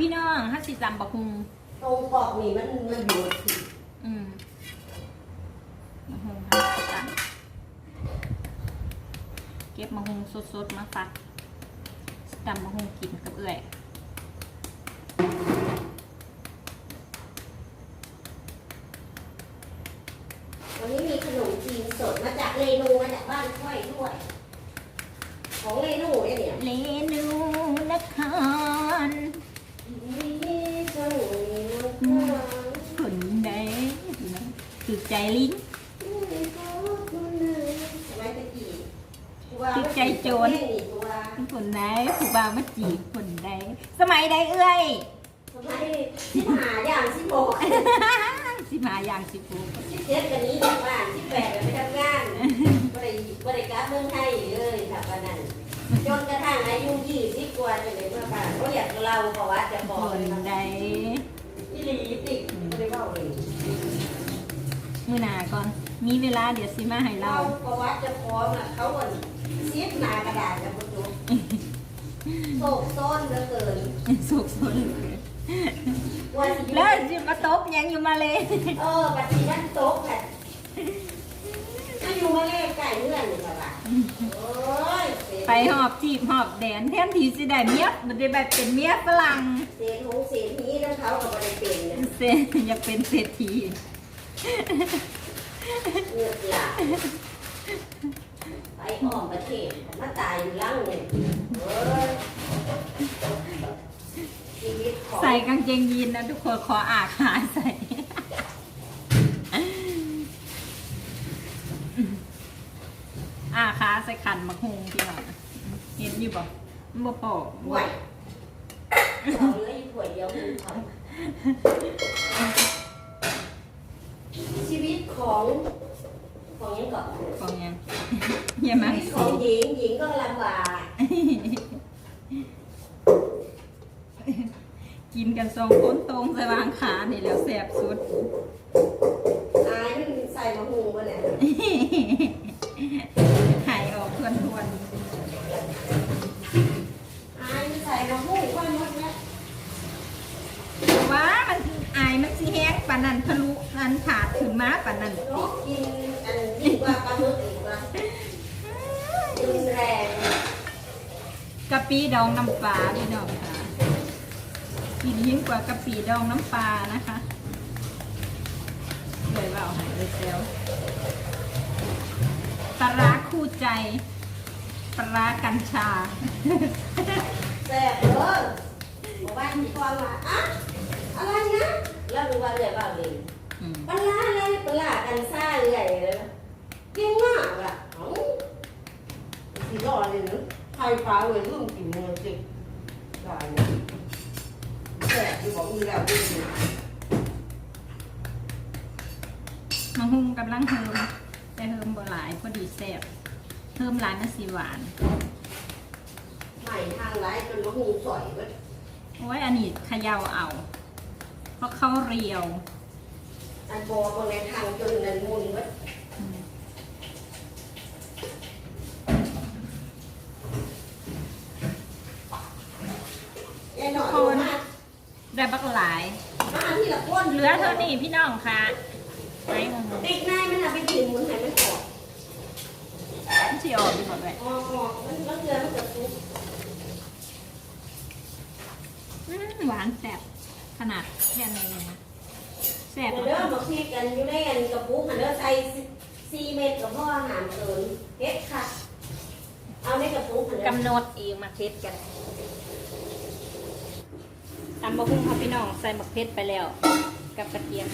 พี่น้องห้าสิจำบักฮุงตรงปอกนี่มันมันอยู่ที่อืมบักฮุงห้าสิจำเก็บบักฮุงสดๆมาฟักจำบักฮุงกินกับเอื่อยวันนี้มีขนมจีนสดมาจากเรนูมาจากบ้าน ใจลิ้นสมัยตะกี้จิตใจโจรนี่ตัวคนใดผู้บ่าวมาจีบคนใดสมัยใดเอ้ยสมัยที่หาอย่างที่บอกสิมาอย่างสิปูที่เจ็ดกันนี้ที่บ้านที่แปดไปทำงานบริบริการเมืองไทยเลยค่ะวันนั้นจนกระทั่งอายุยี่สิบกว่าจนถึงเมื่อป่านเขาอยากเล่าประวัติจะบอกคเลยนค่ะใด ที่ลีติกไม่ได้เล่าเลย มือหนาก่อน มีเวลาเดี๋ยวสิมาให้เล่าเราประวัติจะพร้อมอะเขาอะเสียบหนากระดาษจะประจุโศกซ้อนเหลือเกินสุกสนวันที่แล้วจะมาตบยังอยู่มาเลย เออบัดนี้นั่นโต๊ะค่ะถ้าอยู่มาเลขไก่เงื่อนนี่ค่ะโอ้ยไปหอบจีบหอบแดนแทนที่สิได้เมียมันได้แบบเป็นเมียฝรั่งเสียหงเสียนี้นั่นเขากับบริเป็นเนี่ย เซอยากเป็นเศรษฐี เงือกหลาไปอ้อมประเทศมาตายอยู่ล่างเนี่ยเอ้ยชีวิตของใส่กางเกงยีนนะทุกคนขออาขาใส่ อาขาใส่ขันมะฮงพี่น้องเห็นอยู่บ่มันบ่ปอกห่วยเอาเลยห่วยเดียวมึงทำชีวิต ของของยังก่อนปองยังเยี่ยมชีมากวิตของหญิงหญิงก็ลำบากกินกันสองคนตรงใส่วางขานี่แล้วแสบสุดอายมันใส่มาหุงมาเนี่ย หายออกทวนทวน อายมันใส่มาหุงว่าหมดเนี่ย ๆว้ามันอายมันสิแฮกปานนันทะลุนันขาดขึ้นมาปานนันนกกินอันยิ่งกว่าปลาหมึกอีกว่ารุนแรงกะปิดองน้ำปลาพี่น้องค่ะกินยิ่งกว่ากะปิดองน้ำปลานะคะเลยว่าเอาหายเลยเซลปลาร้าคู่ใจปลาร้ากัญชาแซ่บเด้อบอกว่ามีความว่าอะอะไรนะ แล้วรู้ว่าเรื่องว่าเลยอืมปลาร้าเลยปลาร้ากันซ่าเลยเลยนะเก่งมากอะเอ้าสีรอดเลยเนอะไทยฟ้าเลยรุ่นกินเนื้อจริงได้นะแซ่บที่บอกมีแล้วด้วยมะฮุงกำลังเฮิมแต่เฮิมบ่หลายพอดีแซ่บเฮิมหลายมันสีหวานใหม่ทางไลฟ์จนมะฮูสอยเว้ยโอ้ยอันนี้เขย่าเอา เพราะเขาเรียวอันบอบางในทางจนนันมุนเว้ยอืมแน่นอนอยู่มากได้บักหลายมาที่ละคนเหลือเท่านี้พี่น้องค่ะไอ้มะฮุงติดนายมันเอาไปกินหมุนให้มันออกมันสิออกดีหมดเลยออกออกมันมันเกลือมันจะซุกอืมหวานแซ่บ ขนาดแค่นี้เลยนะแซ่บเดี๋ยวเด้อมาคิดกันอยู่ในอันกระปุกหันเด้อใส่สี่เม็ดกับพ่ออาหารเกินเฮ็ดค่ะ เอาในกระปุกหันเด้อกำหนดเองมาเทสกันตำบะฮุงค่ะพี่น้องใส่หมักเพชรไปแล้ว กับกระเทียม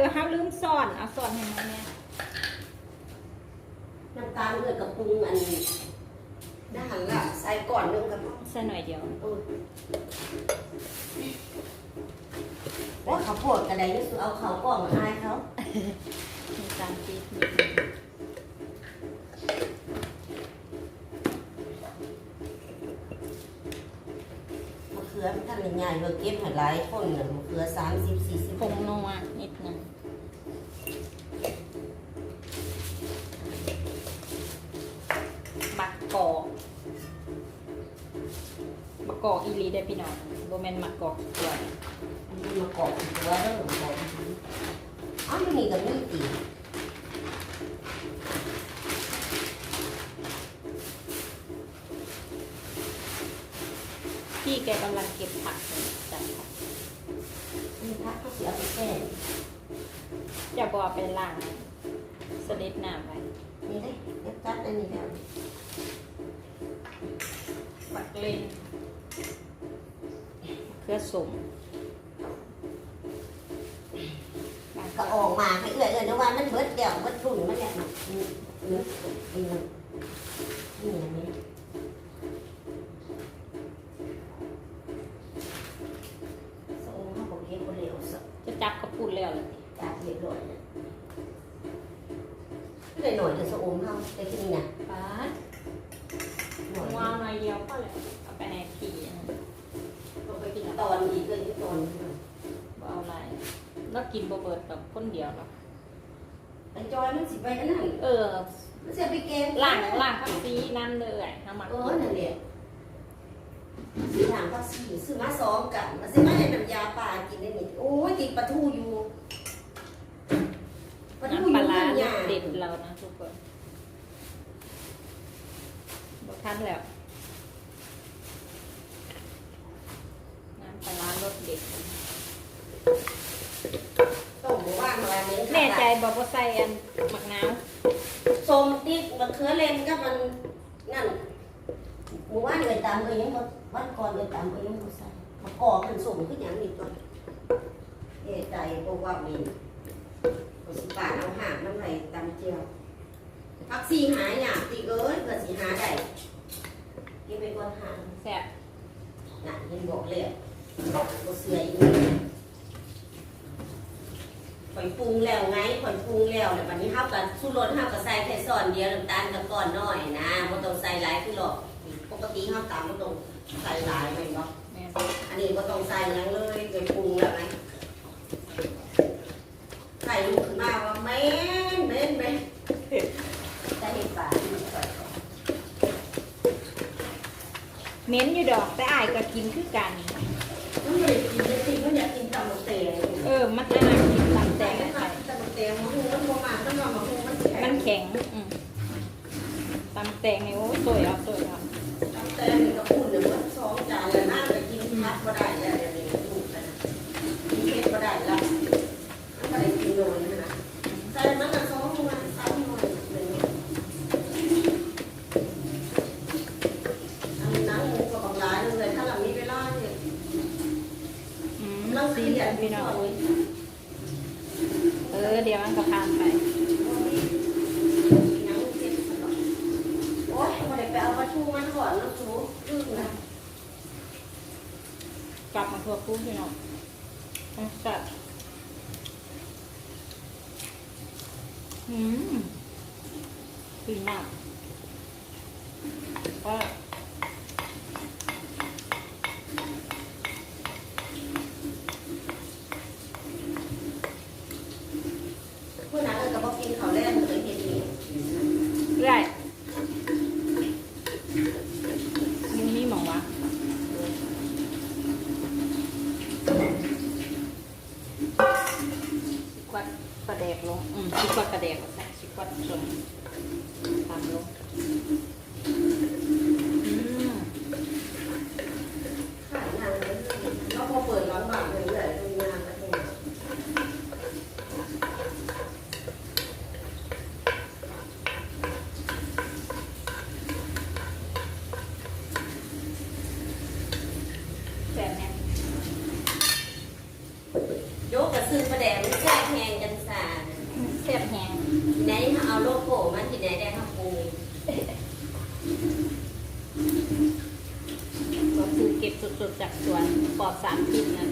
อ้าเอ้ยเออห้ามลืมซ่อนเอาซ่อนให้มันเนี่ยน้ำตาลเลือดกับปรุงอันได้หันละใส่ก่อนนึงกับใส่หน่อยเดียวเออว่าเขาโพดกระไดนี่คือเอาเขากล่องมาอายเขามีตามปีนิดนึงมะเขือมันท่านใหญ่ๆเราเก็บให้หลายคนน่ะมะเขือสามสิบสี่สิบผงนัว ลีได้อพี่น้องโบแมนมักกอกตัวมีมะกอกตัวเด้อมะกอกอ๋อมันนี่ก็มีตีพี่แกกำลังเก็บผักเลยจัดผักมีพักก็เสียไปแก้จะบอเป็นล่างสลิดน้ำไปนี่ได้เก็บจัดอันนี้แล้วบักเล่น เครือสุ่มบางก็ออกมาให้เอื้อยเอื้อยนะว่ามันเบิดเดี่ยวเบิดรุ่นมันแหละอืมอืมอืมนี่อันนี้สองเขาบอกเก็บเร็วสักจะจับกระปุนแล้วเลยจากเรียบร้อยเลยหน่อยจะสะอมเขาแต่ที่นี่นะ ป้า หน่อย วางหน่อยเดียวก็เลยเอาไปในผีอันนั้น ต้องไปกินตอนอีกเลยที่ตอนบ่เอาอะไรแล้วกินบ่เบิดกับคนเดียวหรอกไอ้จอยมันสิไปอันนั้นเออมันจะไปเกมล่างล่างพักซีนั่นเลยทำมาเออนั่นแหละซื้อทางภาษีซื้อมาสองกันมาซื้อมาให้น้ำยาปลากินได้นี่โอ้ยติดปลาทูอยู่ปลาทูอน้ำปลายู่ร้าน้ำยาเด็ดเรานะทุกคนบ่ทันแล้ว น้ำ ปลาร้ารสเด็ดต้มหมูว่างมาเลี้ยงแน่ใจบอกว่าใส่อันหมักน้ส้มติดมะเขือเลนก็มันนั่นหมูว่านเลยตามเลยยังบ่วันก่อนเลยตามเลยยังบ่ใส่มะกอกมันส่งขึ้นอย่างนี้ตัวเอะใจบอกว่ามีเอาสิป่าเอาหางน้ำไหลตำเจียวพักซีหายอยากตีเอ้ยเกิดสีหาได้กินไปก่อนหางำแซ่บ น่ะเห็นบอกเลย บ่เสืออีกเลยข่อยปรุงแล้วไงข่อยปรุงแล้วแล้วบัดนี้เฮากับสู้รสเฮากับใส่แค่ซ้อนเดียวน้ำตาลกับก้อนน้อยนะบ่ต้องใส่หลายคือหรอกปกติเฮาตำบ่ต้องใส่หลายแม่นบ่แม่นอันนี้บ่ต้องใส่หยังเลยเคยปรุงแล้วไงใส่ลูกขึ้นมาว่าแม่นแม่นแม่นแต่เห็นปลาที่มันใส่ก่อนเหม้นอยู่ดอกแต่อายก็กินคือกัน มันไม่ได้กินจริงๆมันอยากกินตำบักเตงเออ มันน่ากินตำแตแต่งไม่ไปมาตำบักเตงมันหูมันบ่มามันนอนมาหูมันแข็งมันแข็งอืมตำแตงนี่โอ้ยสวยเอาสวยเอาแต่นี่ก็พูดเลยว่าสองจานแล้วน่าจะกินพัดบ่ได้แล้ว อืมเราซีเขียนพี่น้น้อองเออ เดี๋ยวมันก็ผ่านไปโอ๊ยพอได้ไปเอาปลาทูมันก่อนแล้วสูอึ้งนะกลับมาทัวร์กุ้งพี่น้องต้องจัดอืมดีมากก็ เพื่อนนั้นก็บอกกินเขาวแรกเคยเห็นนี่ เรื่อยมึงนี่มองวะสิกวัดกระเดกลง อืมสิกวัดกระเดกใส่สิกวัดลงต ทีไหนเอาโลโก้มัทีไหนได้ครับปูก็คือเก็บสดๆจากสวนปอดสามพิษนะ